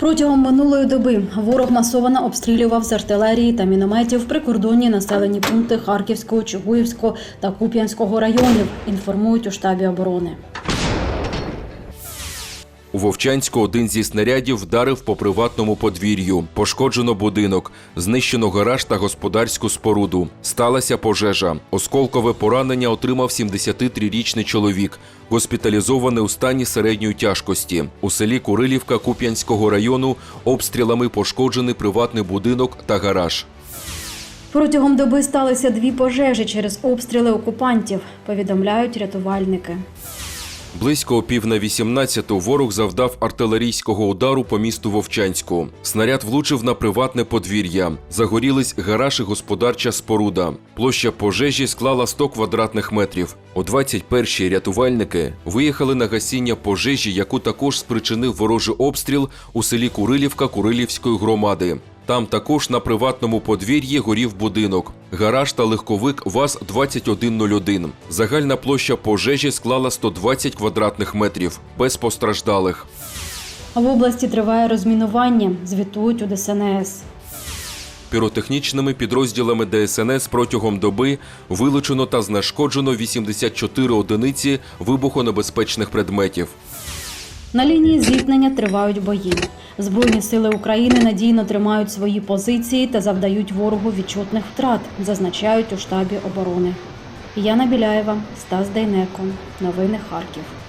Протягом минулої доби ворог масово обстрілював з артилерії та мінометів прикордонні населені пункти Харківського, Чугуївського та Куп'янського районів. Інформують у штабі оборони. Вовчанську один зі снарядів вдарив по приватному подвір'ю. Пошкоджено будинок, знищено гараж та господарську споруду. Сталася пожежа. Осколкове поранення отримав 73-річний чоловік, госпіталізований у стані середньої тяжкості. У селі Курилівка Куп'янського району обстрілами пошкоджений приватний будинок та гараж. Протягом доби сталися дві пожежі через обстріли окупантів. Повідомляють рятувальники. Близько о пів на 18 ворог завдав артилерійського удару по місту Вовчанську. Снаряд влучив на приватне подвір'я. Загорілись гараж і господарча споруда. Площа пожежі склала 100 квадратних метрів. О 21-й рятувальники виїхали на гасіння пожежі, яку також спричинив ворожий обстріл у селі Курилівка Курилівської громади. Там також на приватному подвір'ї горів будинок, гараж та легковик ВАЗ-2101. Загальна площа пожежі склала 120 квадратних метрів, без постраждалих. В області триває розмінування. Звітують у ДСНС. Піротехнічними підрозділами ДСНС протягом доби вилучено та знешкоджено 84 одиниці вибухонебезпечних предметів. На лінії зіткнення тривають бої. Збройні сили України надійно тримають свої позиції та завдають ворогу відчутних втрат, зазначають у штабі оборони. Яна Біляєва, Стас Дейнеко. Новини Харків.